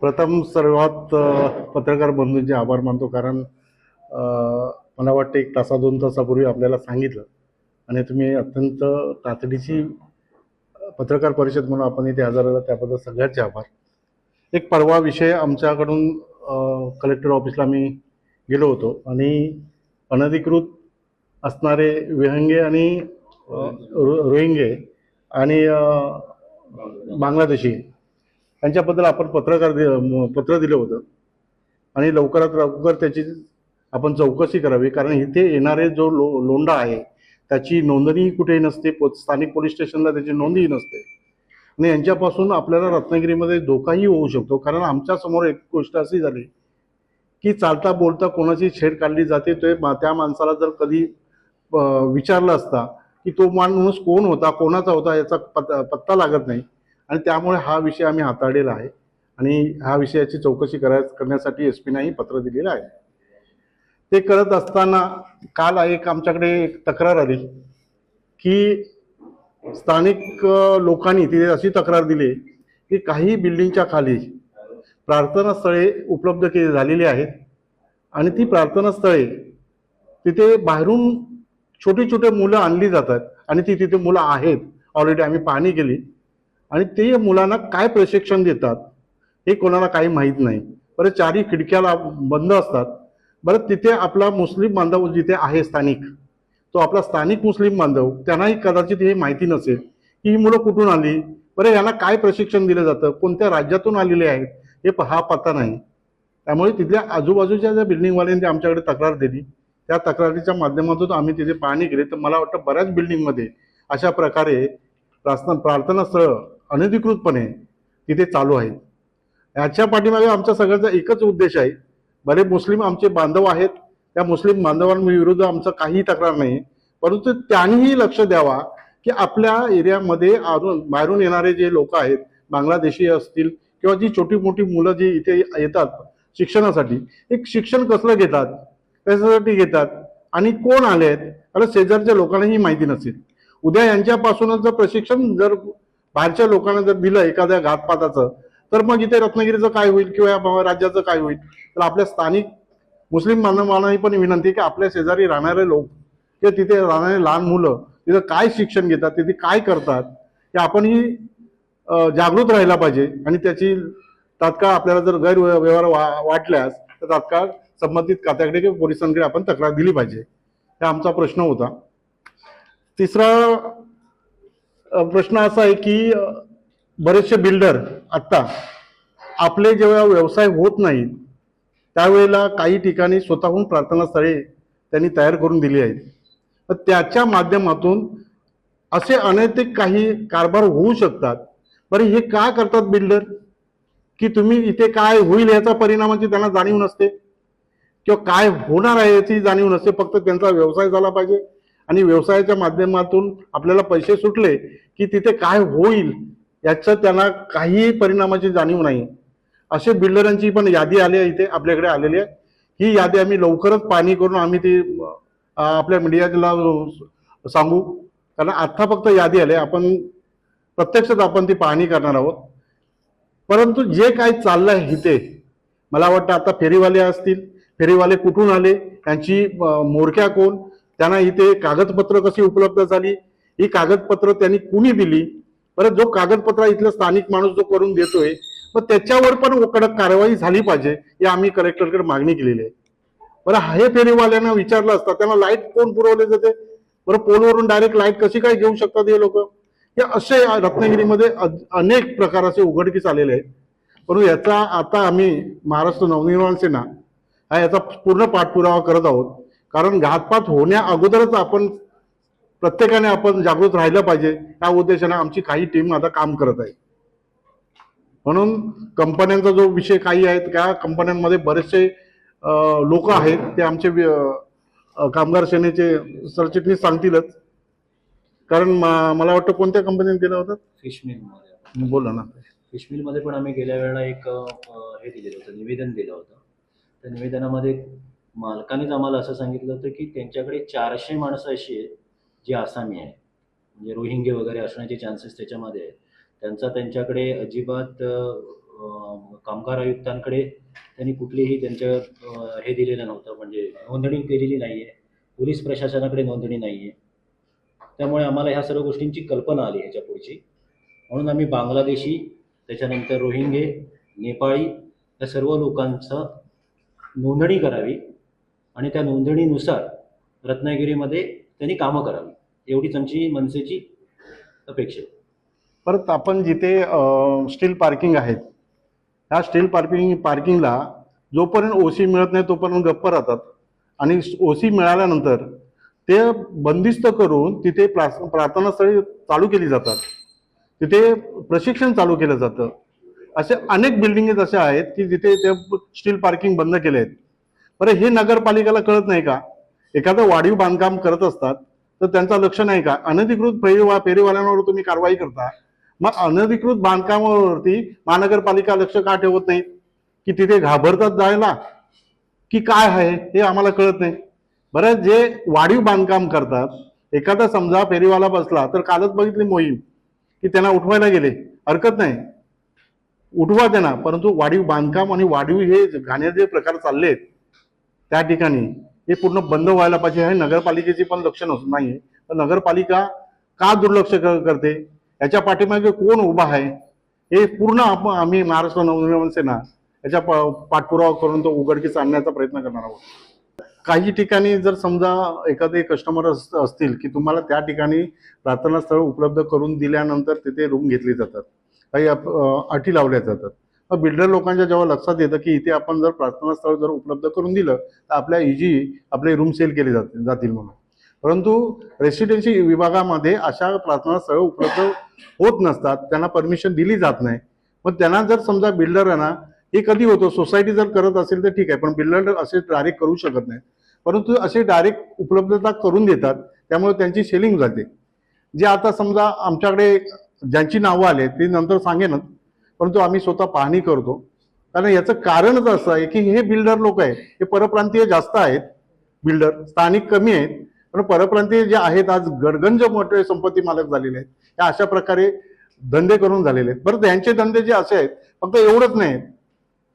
प्रथम सर्वात पत्रकार बंधूंचे आभार मानतो. कारण मला वाटतं एक तासा दोन तासापूर्वी आपल्याला सांगितलं. आणि तुम्ही अत्यंत तातडीची पत्रकार परिषद म्हणून आपण इथे हजर आला. त्याबद्दल सगळ्याचे आभार. एक परवा विषय आमच्याकडून कलेक्टर ऑफिसला मी गेलो होतो. आणि अनधिकृत असणारे विहंगे आणि रो- रोहिंगे आणि बांगलादेशी यांच्याबद्दल आपण पत्रकार दि पत्र दिलं होतं. आणि लवकरात लवकर त्याची आपण चौकशी करावी. कारण इथे येणारे जो लो लोंडा आहे त्याची नोंदणीही कुठेही नसते. पो स्थानिक पोलीस स्टेशनला त्याची नोंदही नसते. आणि यांच्यापासून आपल्याला रत्नागिरीमध्ये धोकाही होऊ शकतो. कारण आमच्यासमोर एक गोष्ट अशी झाली की चालता बोलता कोणाची छेड काढली जाते ते मा- त्या माणसाला जर कधी विचारलं असता की तो माणूस कोण होता कोणाचा होता याचा पत्ता पत्ता लागत नाही. आणि त्यामुळे हा विषय आम्ही हाताळलेला आहे. आणि ह्या विषयाची चौकशी करा करण्यासाठी एस पीनाही पत्र दिलेलं आहे. ते करत असताना काल एक आमच्याकडे एक तक्रार आली की स्थानिक लोकांनी तिथे अशी तक्रार दिली की काही बिल्डिंगच्या खाली प्रार्थनास्थळे उपलब्ध केली झालेली आहेत आणि ती प्रार्थनास्थळे तिथे बाहेरून छोटी छोटे मुलं आणली जातात आणि ती तिथे मुलं आहेत. ऑलरेडी आम्ही पाहणी केली. आणि ते मुलांना काय प्रशिक्षण देतात हे कोणाला काही माहीत नाही. बरं चारही खिडक्याला बंद असतात. बरं तिथे आपला मुस्लिम बांधव जिथे आहे स्थानिक तो आपला स्थानिक मुस्लिम बांधव त्यांनाही कदाचित हे माहिती नसेल की ही मुलं कुठून आली? बरं यांना काय प्रशिक्षण दिलं जातं? कोणत्या राज्यातून आलेले आहेत? हे प- हा पत्ता नाही. त्यामुळे तिथल्या आजूबाजूच्या ज्या बिल्डिंगवाल्यांनी आमच्याकडे तक्रार दिली त्या तक्रारीच्या माध्यमातून आम्ही तिथे पाहणी केली. तर मला वाटतं बऱ्याच बिल्डिंगमध्ये अशा प्रकारे प्रार्थना प्रार्थनास्थळं अनधिकृतपणे तिथे चालू आहेत. याच्या पाठीमागे आमचा सगळ्याचा एकच उद्देश आहे. बरे मुस्लिम आमचे बांधव आहेत. त्या मुस्लिम बांधवांविरुद्ध आमचं काही तक्रार नाही. परंतु त्यांनीही लक्ष द्यावा की आपल्या एरियामध्ये आरून बाहेरून येणारे जे लोक आहेत बांगलादेशी असतील किंवा जी छोटी मोठी मुलं जी इथे येतात शिक्षणासाठी एक शिक्षण कसलं घेतात? कशासाठी घेतात. आणि कोण आले आहेत कारण शेजारच्या लोकांनाही माहिती नसेल. उद्या यांच्यापासूनच जर प्रशिक्षण जर बाहेरच्या लोकांना जर दिलं एखाद्या घातपाताचं तर मग इथे रत्नागिरीचं काय होईल किंवा या राज्याचं काय होईल? तर आपल्या स्थानिक मुस्लिम बांधवांनाही पण विनंती की आपल्या शेजारी राहणारे लोक किंवा तिथे राहणारे लहान मुलं तिथं काय शिक्षण घेतात तिथे काय करतात हे आपणही जागृत राहायला पाहिजे. आणि त्याची तात्काळ आपल्याला जर गैरव्यवहार वा- वाटल्यास तर तात्काळ संबंधित खात्याकडे किंवा पोलिसांकडे आपण तक्रार दिली पाहिजे. हा आमचा प्रश्न होता. तिसरा प्रश्न असा आहे की बरेचसे बिल्डर आत्ता आपले जेव्हा व्यवसाय होत नाहीत त्यावेळेला काही ठिकाणी स्वतःहून प्रार्थनास्थळे त्यांनी तयार करून दिली आहेत. तर त्याच्या माध्यमातून असे अनैतिक काही कारभार होऊ शकतात. बरं हे का करतात बिल्डर? की तुम्ही इथे काय होईल याचा परिणामाची त्यांना जाणीव नसते? किंवा काय होणार आहे याची जाणीव नसते फक्त त्यांचा व्यवसाय झाला पाहिजे? आणि व्यवसायाच्या माध्यमातून आपल्याला पैसे सुटले की तिथे काय होईल याचं त्यांना काहीही परिणामाची जाणीव नाही. असे बिल्डरांची पण यादी आली आहे इथे आपल्याकडे आलेली आहे. ही यादी आम्ही लवकरच पाहणी करून आम्ही ती आपल्या मीडियाला सांगू. कारण आत्ता फक्त यादी आली आहे. आपण प्रत्यक्षात आपण ती पाहणी करणार आहोत. परंतु जे काय आहे इथे मला वाटतं आता फेरीवाले असतील फेरीवाले कुठून आले त्यांची मोरक्या कोण त्यांना इथे कागदपत्र कशी उपलब्ध झाली? ही कागदपत्र त्यांनी कुणी दिली? परत जो कागदपत्र इथला स्थानिक माणूस जो करून देतोय मग त्याच्यावर पण कडक कारवाई झाली पाहिजे ही आम्ही कलेक्टरकडे मागणी केलेली आहे. बरं हे फेरीवाल्यांना विचारलं असतं त्यांना लाइट कोण पुरवले जाते? बरं पोलवरून डायरेक्ट लाइट कशी काय घेऊ शकतात हे लोक? हे असे रत्नागिरीमध्ये अनेक प्रकार असे उघडकीस आलेले आहेत. परंतु याचा आता आम्ही महाराष्ट्र नवनिर्माण सेना हा याचा पूर्ण पाठपुरावा करत आहोत. कारण घातपात होण्या अगोदरच आपण प्रत्येकाने आपण जागृत राहिलं पाहिजे. या उद्देशाने आमची काही टीम आता काम करत आहे. म्हणून कंपन्यांचा जो विषय काही आहेत त्या कंपन्यांमध्ये बरेचसे लोक आहेत ते आमचे कामगार सेनेचे सरचिटणीस सांगतीलच. कारण मला वाटतं कोणत्या कंपनीत गेला होता? मिलमध्ये बोला ना. फिश मिलमध्ये पण आम्ही गेल्या वेळेला एक हे दिलेलं होतं निवेदन दिलं होतं. त्या निवेदनामध्ये मालकानेच आम्हाला असं सांगितलं होतं की त्यांच्याकडे चारशे माणसं अशी आहेत जी आसामी आहे म्हणजे रोहिंगे वगैरे असण्याचे चान्सेस त्याच्यामध्ये आहेत. त्यांचा त्यांच्याकडे अजिबात कामगार आयुक्तांकडे त्यांनी कुठलीही त्यांच्या हे दिलेलं नव्हतं. म्हणजे नोंदणी केलेली नाही आहे पोलीस प्रशासनाकडे नोंदणी नाही आहे त्यामुळे आम्हाला ह्या सर्व गोष्टींची कल्पना आली ह्याच्या पुढची. म्हणून आम्ही बांगलादेशी त्याच्यानंतर रोहिंगे नेपाळी या सर्व लोकांचं नोंदणी करावी. आणि त्या नोंदणीनुसार रत्नागिरीमध्ये त्यांनी कामं करावी. एवढीच आमची मनसेची अपेक्षा आहे. परत आपण जिथे स्टील पार्किंग आहेत ह्या स्टील पार्किंग पार्किंगला जोपर्यंत ओ सी मिळत नाही तोपर्यंत गप्प राहतात. आणि ओ सी मिळाल्यानंतर ते बंदिस्त करून तिथे प्रास प्रार्थनास्थळी चालू केली जातात. तिथे प्रशिक्षण चालू केलं जातं. असे अनेक बिल्डिंगेस अशा आहेत की जिथे ते स्टील पार्किंग बंद केले आहेत. बरं हे नगरपालिकेला कळत नाही का? एखादं वाढीव बांधकाम करत असतात तर त्यांचं लक्ष नाही का? अनधिकृत फेरीवा फेरीवाल्यांवर तुम्ही कारवाई करता. मग अनधिकृत बांधकामावरती महानगरपालिका लक्ष का ठेवत नाही? की तिथे घाबरतात जायला? की काय आहे? हे आम्हाला कळत नाही. बरं जे वाढीव बांधकाम करतात एखादा समजा फेरीवाला बसला तर कालच बघितली मोहीम की त्यांना उठवायला गेले. हरकत नाही. उठवा त्यांना परंतु वाढीव बांधकाम आणि वाढीव हे घाण्याचे प्रकार चालले आहेत त्या ठिकाणी. हे पूर्ण बंद व्हायला पाहिजे हे नगरपालिकेची पण लक्ष नसून नाही तर नगरपालिका का दुर्लक्ष क- करते? याच्या पाठीमागे कोण उभा आहे? हे पूर्ण आपण आम्ही महाराष्ट्र नवनिर्माण सेना याच्या पाठपुरावा करून तो उघडकीस आणण्याचा प्रयत्न करणार आहोत. काही ठिकाणी जर समजा एखादे कस्टमर असतील की तुम्हाला त्या ठिकाणी प्रार्थनास्थळ उपलब्ध करून दिल्यानंतर तिथे रूम घेतली जातात. काही अटी लावल्या जातात. मग बिल्डर लोकांच्या जेव्हा लक्षात येतं की इथे आपण जर प्रार्थनास्थळ जर उपलब्ध करून दिलं तर आपल्या इजी आपले रूम सेल केले जातील जातील म्हणून. परंतु रेसिडेन्सी विभागामध्ये अशा प्रार्थनास्थळं उपलब्ध होत नसतात त्यांना परमिशन दिली जात नाही. मग त्यांना जर समजा बिल्डर ना हे कधी होतं? सोसायटी जर करत असेल तर ठीक आहे पण बिल्डर असे डायरेक्ट करू शकत नाही. परंतु असे डायरेक्ट उपलब्धता करून देतात त्यामुळे त्यांची सेलिंग जाते. जे आता समजा आमच्याकडे ज्यांची नावं आले ते नंतर सांगेनच परंतु आम्ही स्वतः पाहणी करतो. कारण याचं कारणच असं आहे की हे बिल्डर लोक आहे हे परप्रांतीय जास्त आहेत बिल्डर स्थानिक कमी आहेत पण परप्रांतीय जे आहेत आज गडगंज मोठे संपत्ती मालक झालेले आहेत. या अशा प्रकारे धंदे करून झालेले आहेत. बरं त्यांचे धंदे जे असे आहेत फक्त एवढंच नाही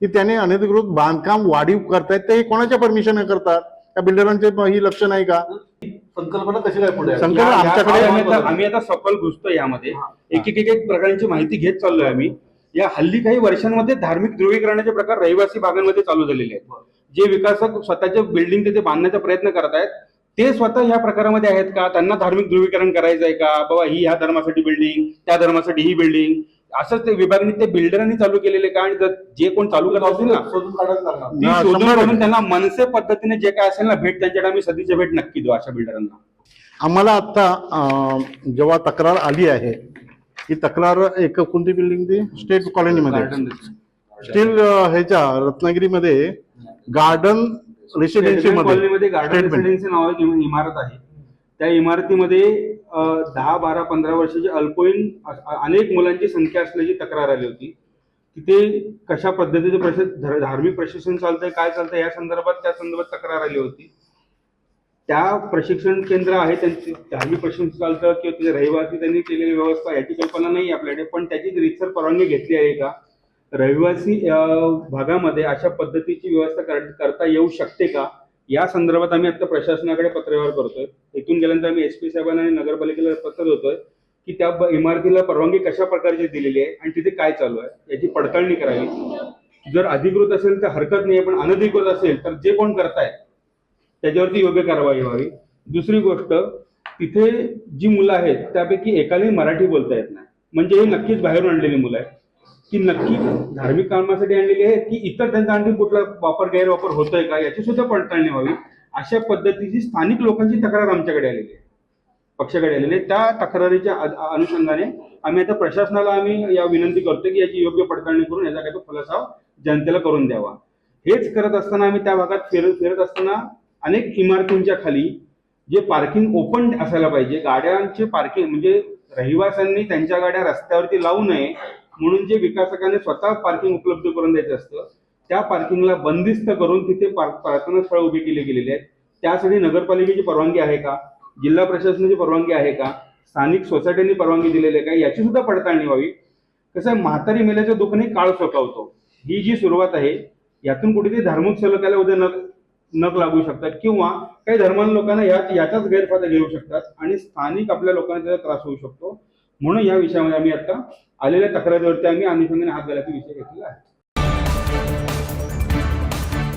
की त्याने अनधिकृत बांधकाम वाढीव करतायत ते हे कोणाच्या परमिशन करतात त्या बिल्डरांचे ही लक्ष नाही का? संकल्पना कशी काय पुढे संकल्पना आमच्याकडे- आम्ही आता- सफल घुसतो यामध्ये. एक एक प्रकारांची माहिती घेत चाललोय आम्ही. या हल्ली काही वर्षांमध्ये धार्मिक ध्रुवीकरणाचे प्रकार रहिवासी भागांमध्ये चालू झालेले आहेत. जे विकासक स्वतःचे बिल्डिंग तिथे बांधण्याचा प्रयत्न करत आहेत ते स्वतः या प्रकारामध्ये आहेत का? त्यांना धार्मिक ध्रुवीकरण करायचं आहे का? बाबा ही ह्या धर्मासाठी बिल्डिंग त्या धर्मासाठी ही बिल्डिंग असंच ते विभागणी ते बिल्डरांनी चालू केलेले का? आणि जर जे कोण चालू करत असतील ना शोधून हा, काढून. त्यांना मनसे पद्धतीने जे काय असेल ना भेट त्यांच्याकडे आम्ही सदीच्या भेट नक्की देऊ अशा बिल्डरांना आम्हाला आता जेव्हा तक्रार आली आहे ही तक्रार एक कोणती बिल्डिंग ती स्टेट कॉलनीमध्ये. स्टील ह्याच्या रत्नागिरीमध्ये गार्डन रेसिडेन्सी मध्ये कॉलनीमध्ये गार्डन. रेसिडेन्सी नावाची इम- इमारत आहे. त्या इमारतीमध्ये दहा बारा पंधरा वर्षाची अल्पवयीन अनेक मुलांची संख्या असल्याची तक्रार आली होती. तिथे कशा पद्धतीचे प्रशा- धर- धार्मिक प्रशिक्षण चालतंय काय चालतंय या संदर्भात त्या संदर्भात तक्रार आली होती. त्या प्रशिक्षण केंद्र आहे त्यांची धार्मिक प्रशिक्षण चालतं किंवा तिथे रहिवासी त्यांनी केलेली व्यवस्था याची कल्पना नाही आपल्याकडे पण त्याची रितसर परवानगी घेतली आहे का? रहिवासी भागामध्ये अशा पद्धतीची व्यवस्था कर- करता येऊ शकते का? या संदर्भात आम्ही आता प्रशासनाकडे पत्रव्यवहार करतोय. इथून गेल्यानंतर आम्ही एस पी साहेबांना आणि नगरपालिकेला पत्र देतोय की त्या इमारतीला परवानगी कशा प्रकारची दिलेली आहे आणि तिथे काय चालू आहे याची पडताळणी करावी. जर अधिकृत असेल तर हरकत नाही पण अनधिकृत असेल तर जे कोण करतायत त्याच्यावरती योग्य कारवाई व्हावी. दुसरी गोष्ट तिथे जी मुलं आहेत त्यापैकी एकालाही मराठी बोलता येत नाही. म्हणजे हे नक्कीच बाहेरून आणलेली मुलं आहेत. की नक्की धार्मिक कामासाठी आणलेली आहेत की इतर त्यांचा आणखी कुठला वापर गैरवापर होतोय का याची सुद्धा पडताळणी व्हावी. अशा पद्धतीची स्थानिक लोकांची तक्रार आमच्याकडे आलेली आहे. पक्षाकडे आलेली आहे. त्या तक्रारीच्या अनुषंगाने आम्ही आता प्रशासनाला आम्ही या विनंती करतोय की याची योग्य पडताळणी करून याचा काही तो खुलासा जनतेला करून द्यावा. हेच करत असताना आम्ही त्या भागात फिरत फिरत असताना अनेक इमारतींच्या खाली जे पार्किंग ओपन असायला पाहिजे. गाड्यांचे पार्किंग म्हणजे रहिवाशांनी त्यांच्या गाड्या रस्त्यावरती लावू नये म्हणून जे विकासकाने स्वतः पार्किंग उपलब्ध करून द्यायचं असतं त्या पार्किंगला बंदिस्त करून तिथे प्रार्थना स्थळ उभी केली गेलेली आहेत. त्यासाठी नगरपालिकेची परवानगी आहे का? जिल्हा प्रशासनाची परवानगी आहे का? स्थानिक सोसायट्यांनी परवानगी दिलेली आहे का? याची सुद्धा पडताळणी व्हावी. कसं आहे म्हातारी मेल्याचं दुखणे काळ सोकावतो ही जी सुरुवात आहे यातून कुठेतरी धार्मिक सलोख्याला उद्या न नक लागू शकतात किंवा काही धर्मान लोकांना या याचाच गैरफायदा घेऊ शकतात आणि स्थानिक आपल्या लोकांना त्याचा त्रास होऊ शकतो. म्हणून या विषयामध्ये आम्ही आता आलेल्या तक्रारीवरती आम्ही अनुषंगाने हात घालायचा विषय घेतलेला आहे.